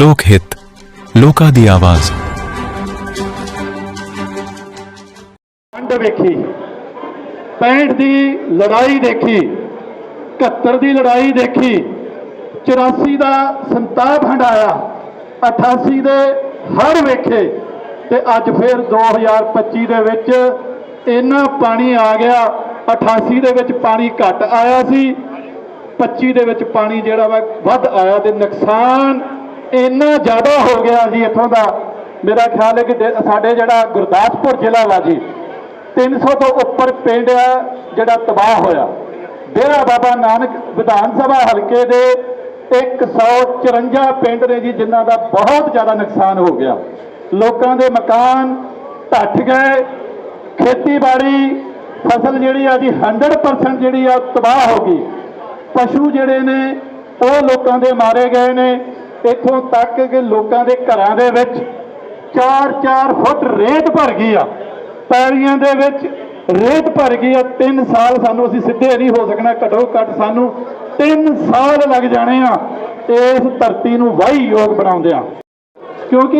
ਲੋਕ ਹਿੱਤ, ਲੋਕਾਂ ਦੀ ਆਵਾਜ਼। ਵੰਡ ਵੇਖੀ 65 ਦੀ ਲੜਾਈ ਦੇਖੀ 71 ਦੀ ਲੜਾਈ ਦੇਖੀ 84 ਦਾ ਸੰਤਾਪ ਹੰਡਾਇਆ 88 ਦੇ ਹੜ ਵੇਖੇ ਤੇ ਅੱਜ ਫਿਰ 2025 ਦੇ ਵਿੱਚ ਇੰਨਾ ਪਾਣੀ ਆ ਗਿਆ 88 ਦੇ ਵਿੱਚ ਪਾਣੀ ਘੱਟ ਆਇਆ ਸੀ 25 ਦੇ ਵਿੱਚ ਪਾਣੀ ਜਿਹੜਾ ਵਾ ਵੱਧ ਆਇਆ ਤੇ ਨੁਕਸਾਨ ਇੰਨਾ ਜ਼ਿਆਦਾ ਹੋ ਗਿਆ ਜੀ ਇੱਥੋਂ ਦਾ। ਮੇਰਾ ਖਿਆਲ ਹੈ ਕਿ ਸਾਡੇ ਜਿਹੜਾ ਗੁਰਦਾਸਪੁਰ ਜ਼ਿਲ੍ਹਾ ਵਾ ਜੀ 300 ਤੋਂ ਉੱਪਰ ਪਿੰਡ ਆ ਜਿਹੜਾ ਤਬਾਹ ਹੋਇਆ। ਡੇਰਾ ਬਾਬਾ ਨਾਨਕ ਵਿਧਾਨ ਸਭਾ ਹਲਕੇ ਦੇ 154 ਪਿੰਡ ਨੇ ਜੀ, ਜਿਨ੍ਹਾਂ ਦਾ ਬਹੁਤ ਜ਼ਿਆਦਾ ਨੁਕਸਾਨ ਹੋ ਗਿਆ। ਲੋਕਾਂ ਦੇ ਮਕਾਨ ਢੱਠ ਗਏ, ਖੇਤੀਬਾੜੀ ਫਸਲ ਜਿਹੜੀ ਆ ਜੀ 100% ਜਿਹੜੀ ਆ ਤਬਾਹ ਹੋ ਗਈ। ਪਸ਼ੂ ਜਿਹੜੇ ਨੇ, ਉਹ ਲੋਕਾਂ ਦੇ ਮਾਰੇ ਗਏ ਨੇ। ਇੱਥੋਂ ਤੱਕ ਕਿ ਲੋਕਾਂ ਦੇ ਘਰਾਂ ਦੇ ਵਿੱਚ 4-4 ਫੁੱਟ ਰੇਤ ਭਰ ਗਈ ਆ। ਪੈਲੀਆਂ ਦੇ ਵਿੱਚ ਰੇਤ ਭਰ ਗਈ ਆ। 3 ਸਾਲ ਸਾਨੂੰ ਅਸੀਂ ਸਿੱਧੇ ਨਹੀਂ ਹੋ ਸਕਣਾ। ਘੱਟੋ ਘੱਟ ਸਾਨੂੰ 3 ਸਾਲ ਲੱਗ ਜਾਣੇ ਆ ਇਸ ਧਰਤੀ ਨੂੰ ਵਾਹੀ ਯੋਗ ਬਣਾਉਂਦੇ ਬਣਾਉਂਦਿਆਂ ਕਿਉਂਕਿ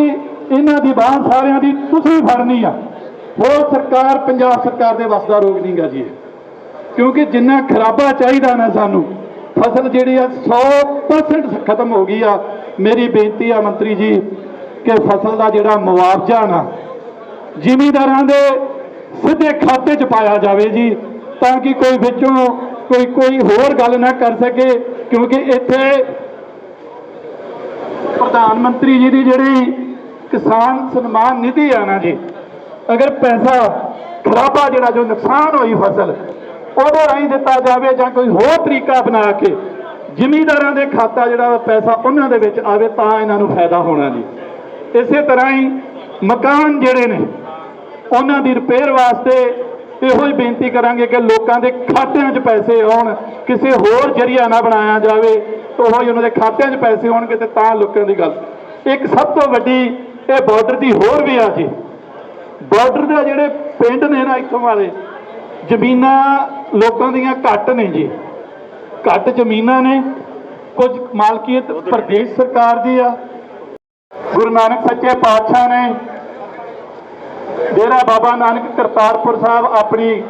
ਇਹਨਾਂ ਦੀ ਬਾਹ ਸਾਰਿਆਂ ਦੀ ਤੁਸੀਂ ਫੜਨੀ ਆ। ਹੋਰ ਸਰਕਾਰ, ਪੰਜਾਬ ਸਰਕਾਰ ਦੇ ਵੱਸ ਦਾ ਰੋਗ ਨਹੀਂਗਾ ਜੀ। ਕਿਉਂਕਿ ਜਿੰਨਾ ਖਰਾਬਾ ਚਾਹੀਦਾ ਨਾ ਸਾਨੂੰ, ਫਸਲ ਜਿਹੜੀ ਆ 100% ਖਤਮ ਹੋ ਗਈ ਆ। ਮੇਰੀ ਬੇਨਤੀ ਆ ਮੰਤਰੀ ਜੀ ਕਿ ਫਸਲ ਦਾ ਜਿਹੜਾ ਮੁਆਵਜ਼ਾ ਨਾ ਜ਼ਿਮੀਂਦਾਰਾਂ ਦੇ ਸਿੱਧੇ ਖਾਤੇ 'ਚ ਪਾਇਆ ਜਾਵੇ ਜੀ, ਤਾਂ ਕਿ ਕੋਈ ਵਿੱਚੋਂ ਕੋਈ ਕੋਈ ਹੋਰ ਗੱਲ ਨਾ ਕਰ ਸਕੇ, ਕਿਉਂਕਿ ਇੱਥੇ ਪ੍ਰਧਾਨ ਮੰਤਰੀ ਜੀ ਦੀ ਜਿਹੜੀ ਕਿਸਾਨ ਸਨਮਾਨ ਨਿਧੀ ਆ ਨਾ ਜੀ, ਅਗਰ ਪੈਸਾ ਖਰਾਬਾ ਜਿਹੜਾ ਜੋ ਨੁਕਸਾਨ ਹੋਈ ਫਸਲ, ਉਹਦੇ ਰਾਹੀਂ ਦਿੱਤਾ ਜਾਵੇ ਜਾਂ ਕੋਈ ਹੋਰ ਤਰੀਕਾ ਬਣਾ ਕੇ ਜ਼ਿਮੀਂਦਾਰਾਂ ਦੇ ਖਾਤਾ ਜਿਹੜਾ ਪੈਸਾ ਉਹਨਾਂ ਦੇ ਵਿੱਚ ਆਵੇ ਤਾਂ ਇਹਨਾਂ ਨੂੰ ਫਾਇਦਾ ਹੋਣਾ ਜੀ। ਇਸੇ ਤਰ੍ਹਾਂ ਹੀ ਮਕਾਨ ਜਿਹੜੇ ਨੇ, ਉਹਨਾਂ ਦੀ ਰਿਪੇਅਰ ਵਾਸਤੇ ਇਹੋ ਹੀ ਬੇਨਤੀ ਕਰਾਂਗੇ ਕਿ ਲੋਕਾਂ ਦੇ ਖਾਤਿਆਂ 'ਚ ਪੈਸੇ ਆਉਣ, ਕਿਸੇ ਹੋਰ ਜਰੀਆ ਨਾ ਬਣਾਇਆ ਜਾਵੇ ਉਹ ਹੀ ਉਹਨਾਂ ਦੇ ਖਾਤਿਆਂ 'ਚ ਪੈਸੇ ਆਉਣਗੇ ਤੇ ਤਾਂ ਲੋਕਾਂ ਦੀ ਗੱਲ। ਇੱਕ ਸਭ ਤੋਂ ਵੱਡੀ ਇਹ ਬਾਰਡਰ ਦੀ ਹੋਰ ਵੀ ਆ ਜੀ। ਬਾਰਡਰ ਦੇ ਜਿਹੜੇ ਪਿੰਡ ਨੇ ਨਾ ਇੱਥੋਂ ਵਾਲੇ, ਜ਼ਮੀਨਾਂ ਲੋਕਾਂ ਦੀਆਂ ਘੱਟ ਨੇ ਜੀ। ਘੱਟ ਜ਼ਮੀਨਾਂ ਨੇ ਕੁਝ ਮਾਲਕੀਅਤ ਪ੍ਰਦੇਸ਼ ਸਰਕਾਰ ਦੀ ਆ। ਗੁਰੂ ਨਾਨਕ ਸੱਚੇ ਪਾਤਸ਼ਾਹ ਨੇ ਡੇਰਾ ਬਾਬਾ ਨਾਨਕ ਕਰਤਾਰਪੁਰ ਸਾਹਿਬ ਆਪਣੀ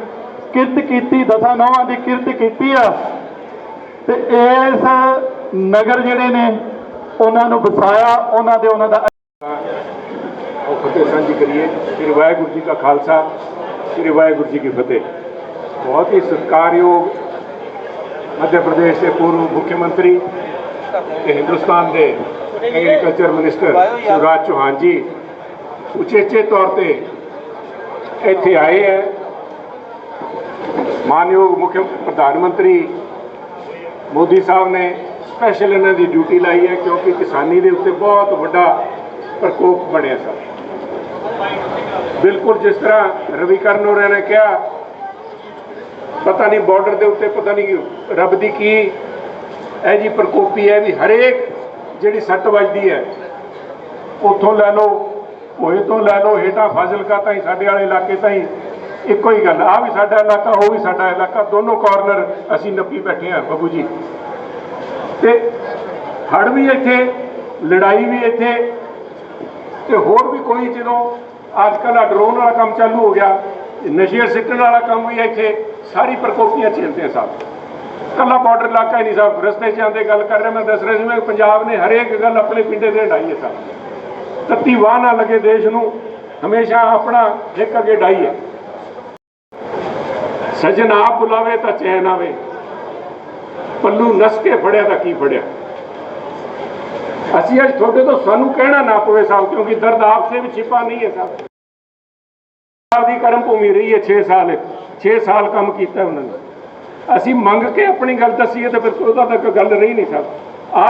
ਕਿਰਤ ਕੀਤੀ ਦਸਾਂ ਨੌਵਾਂ ਦੀ ਕਿਰਤ ਕੀਤੀ ਆ। ਤੇ ਇਸ ਨਗਰ ਜਿਹੜੇ ਨੇ ਉਹਨਾਂ ਨੂੰ ਵਸਾਇਆ ਉਹਨਾਂ ਦੇ ਉਹਨਾਂ ਦਾ ਉਹ ਫਤਿਹ ਸਾਂਝੀ ਕਰੀਏ। ਸ੍ਰੀ ਵਾਹਿਗੁਰੂ ਜੀ ਕਾ ਖਾਲਸਾ ਸ੍ਰੀ ਵਾਹਿਗੁਰੂ ਜੀ ਕੀ ਫਤਿਹ। ਬਹੁਤ ਹੀ ਸਤਿਕਾਰਯੋਗ ਮੱਧ ਪ੍ਰਦੇਸ਼ ਦੇ ਪੂਰਵ ਮੁੱਖ ਮੰਤਰੀ ਤੇ ਹਿੰਦੁਸਤਾਨ ਦੇ ਐਗਰੀਕਲਚਰ ਮਿਨਿਸਟਰ ਸ਼ਿਵਰਾਜ ਚੌਹਾਨ ਜੀ ਉਚੇਚੇ ਤੌਰ ਤੇ ਇੱਥੇ ਆਏ ਹੈ। ਮਾਨਯੋਗ ਮੁੱਖ ਪ੍ਰਧਾਨ ਮੰਤਰੀ ਮੋਦੀ ਸਾਹਿਬ ਨੇ ਸਪੈਸ਼ਲ ਇਹਨਾਂ ਦੀ ਡਿਊਟੀ ਲਾਈ ਹੈ ਕਿਉਂਕਿ ਕਿਸਾਨੀ ਦੇ ਉੱਤੇ ਬਹੁਤ ਵੱਡਾ ਪ੍ਰਕੋਪ ਬਣਿਆ ਸਰ। ਬਿਲਕੁਲ ਜਿਸ ਤਰ੍ਹਾਂ ਰਵੀ ਕਰਨ ਹੋਰਾਂ ਨੇ ਕਿਹਾ ਪਤਾ ਨਹੀਂ ਬਾਰਡਰ ਦੇ ਉੱਤੇ, ਪਤਾ ਨਹੀਂ ਰੱਬ ਦੀ ਕੀ ਇਹ ਜੀ ਪ੍ਰਕੋਪੀ ਹੈ ਵੀ ਹਰੇਕ ਜਿਹੜੀ ਸੱਟ ਵੱਜਦੀ ਹੈ, ਉੱਥੋਂ ਲੈ ਲਓ ਹੋਏ ਤੋਂ ਲੈ ਲਓ, ਹੇਠਾਂ ਫਾਜ਼ਿਲਕਾ ਤਾਈਂ, ਸਾਡੇ ਵਾਲੇ ਇਲਾਕੇ ਤਾਈਂ, ਇੱਕੋ ਹੀ ਗੱਲ ਆ ਵੀ ਸਾਡਾ ਇਲਾਕਾ, ਉਹ ਵੀ ਸਾਡਾ ਇਲਾਕਾ, ਦੋਨੋਂ ਕਾਰਨਰ ਅਸੀਂ ਨੱਪੀ ਬੈਠੇ ਆ ਬੱਬੂ ਜੀ। ਤੇ ਹੜ ਵੀ ਇੱਥੇ, ਲੜਾਈ ਵੀ ਇੱਥੇ, ਤੇ ਹੋਰ ਵੀ ਕੋਈ ਜਦੋਂ ਅੱਜ ਕੱਲ੍ਹ ਆ ਡਰੋਨ ਵਾਲਾ ਕੰਮ ਚਾਲੂ ਹੋ ਗਿਆ ਨਸ਼ੇ ਸਿੱਟਣ ਵਾਲਾ ਕੰਮ ਵੀ ਇੱਥੇ। ਸਾਰੀ ਪ੍ਰਕੋਪੀਆਂ ਚੱਲਦੇ ਸਭ। ਕੱਲਾ ਬਾਰਡਰ ਇਲਾਕਾ ਹੀ ਨਹੀਂ ਸਾਹਿਬ ਰਸਤੇ 'ਚ ਆਂਦੇ ਗੱਲ ਕਰ ਰਿਹਾ, ਮੈਂ ਦੱਸ ਰਿਹਾ ਸੀ, ਮੈਂ ਪੰਜਾਬ ਨੇ ਹਰੇਕ ਗੱਲ ਆਪਣੇ ਪਿੰਡੇ ਤੇ ਢਾਈ ਹੈ ਸਭ। ਤੱਤੀ ਵਾਹ ਨਾ ਲੱਗੇ ਦੇਸ਼ ਨੂੰ। ਹਮੇਸ਼ਾ ਆਪਣਾ ਇੱਕ ਅੱਗੇ ਢਾਈ ਹੈ। ਸਜਣ ਆਪ ਬੁਲਾਵੇ ਤਾਂ ਚੈਨ ਆਵੇ। ਪੱਲੂ ਨਸ ਕੇ ਫੜਿਆ ਤਾਂ ਕੀ ਫੜਿਆ? ਅਸੀਂ ਅੱਜ ਤੁਹਾਡੇ ਤੋਂ ਸਾਨੂੰ ਕਹਿਣਾ ਨਾ ਪਵੇ ਸਾਹਿਬ ਕਿਉਂਕਿ ਦਰਦ ਆਪ ਸੇ ਵੀ ਛਿਪਾ ਨਹੀਂ ਹੈ ਸਾਹਿਬ ਸਾਹਿਬ ਦੀ ਕਰਮ ਭੂਮੀ ਰਹੀ ਹੈ 6 ਸਾਲ 6 ਸਾਲ ਕੰਮ ਕੀਤਾ ਉਹਨਾਂ ਨੇ ਅਸੀਂ ਮੰਗ ਕੇ ਆਪਣੀ ਗੱਲ ਦੱਸੀਏ ਤਾਂ ਫਿਰ ਉਹਦਾ ਤੱਕ ਗੱਲ ਰਹੀ ਨਹੀਂ ਸਾਹਿਬ ਆ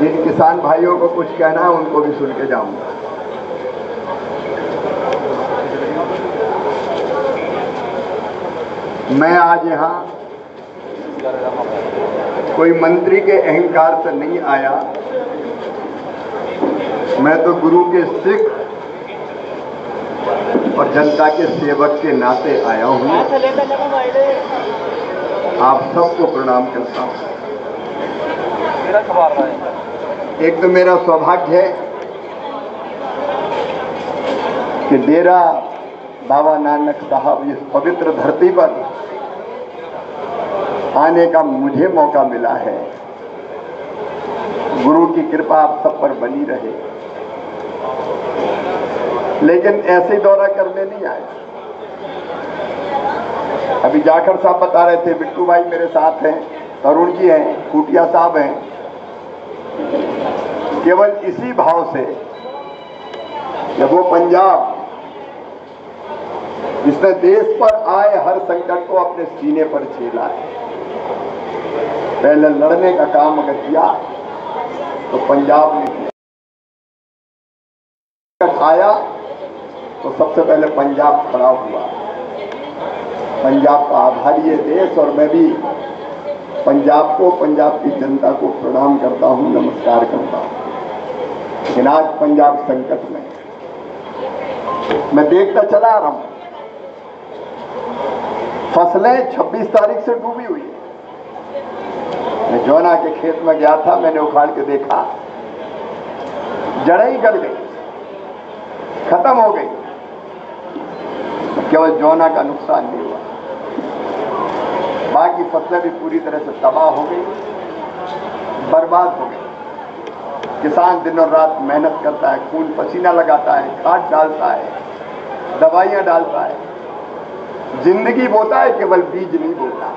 जिन किसान भाइयों को कुछ कहना है उनको भी सुन के जाऊंगा मैं आज यहाँ कोई मंत्री के अहंकार से नहीं आया मैं तो गुरु के सिख और जनता के सेवक के नाते आया हूँ। आप सबको प्रणाम करता हूँ। एक तो मेरा सौभाग्य है कि डेरा बाबा नानक साहब इस पवित्र धरती पर आने का मुझे मौका मिला है। गुरु की कृपा आप सब पर बनी रहे। लेकिन ऐसे दौरा करने नहीं आए। अभी जाखड़ साहब बता रहे थे, बिट्टू भाई मेरे साथ हैं, तरुण जी हैं कुटिया साहब हैं। केवल इसी भाव से जब वो पंजाब, जिसने देश पर आए हर संकट को अपने सीने पर झेला है पहले लड़ने का काम अगर किया तो पंजाब ने किया। आया तो सबसे पहले पंजाब खड़ा हुआ। पंजाब का आभारी है देश और मैं भी पंजाब को, पंजाब की जनता को प्रणाम करता हूँ, नमस्कार करता हूँ। लेकिन आज पंजाब संकट में मैं देखता चला आ रहा हूँ। फ़सलें 26 तारीख से डूबी हुई है। मैं जौना के खेत में गया था, मैंने उखाड़ के देखा। जड़ें ही गल गई, खत्म हो गई। केवल जौना का नुकसान नहीं हुआ। बाकी फ़सलें भी पूरी तरह से तबाह हो गई, बर्बाद हो गई। किसान दिन और रात मेहनत करता है, खून पसीना लगाता है, खाद डालता है, दवाइयाँ डालता है। ज़िंदगी बोता है, केवल बीज नहीं बोता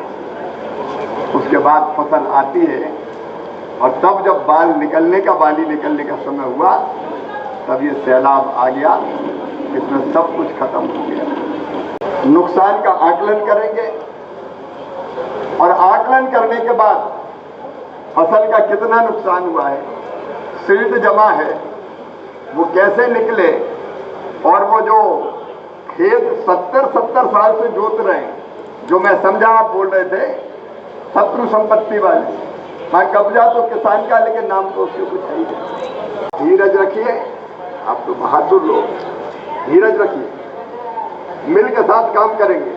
उसके बाद फ़सल आती है और तब जब बाल निकलने का, बाली निकलने का समय हुआ, तब ये सैलाब आ गया, इसमें सब कुछ खत्म हो गया। नुकसान का आकलन करेंगे। और आकलन करने के बाद फ़सल का कितना नुकसान हुआ है सिल्ट जमा है, वो कैसे निकले, और वो जो खेत सत्तर सत्तर साल से जोत रहे हैं, जो मैं समझा आप बोल रहे थे, शत्रु संपत्ति वाले। मैं कब्जा तो किसान का, लेकिन नाम तो उसके कुछ है नहीं। धीरज रखिए, आप तो बहादुर लोग। धीरज रखिए। मिल के साथ काम करेंगे।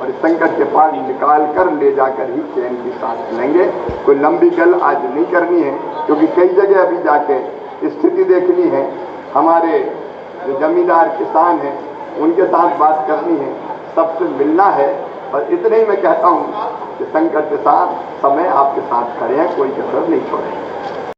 और इस संकट के पार निकाल कर ले जाकर ही चैन की सांस लेंगे। कोई लंबी गल आज नहीं करनी है, क्योंकि कई जगह अभी जाके स्थिति देखनी है। हमारे जो जमींदार किसान हैं, उनके साथ बात करनी है। सबसे मिलना है। और इतने ही मैं कहता हूँ कि संकट के साथ समय आपके साथ खड़े हैं, कोई कसर नहीं छोड़ेंगे।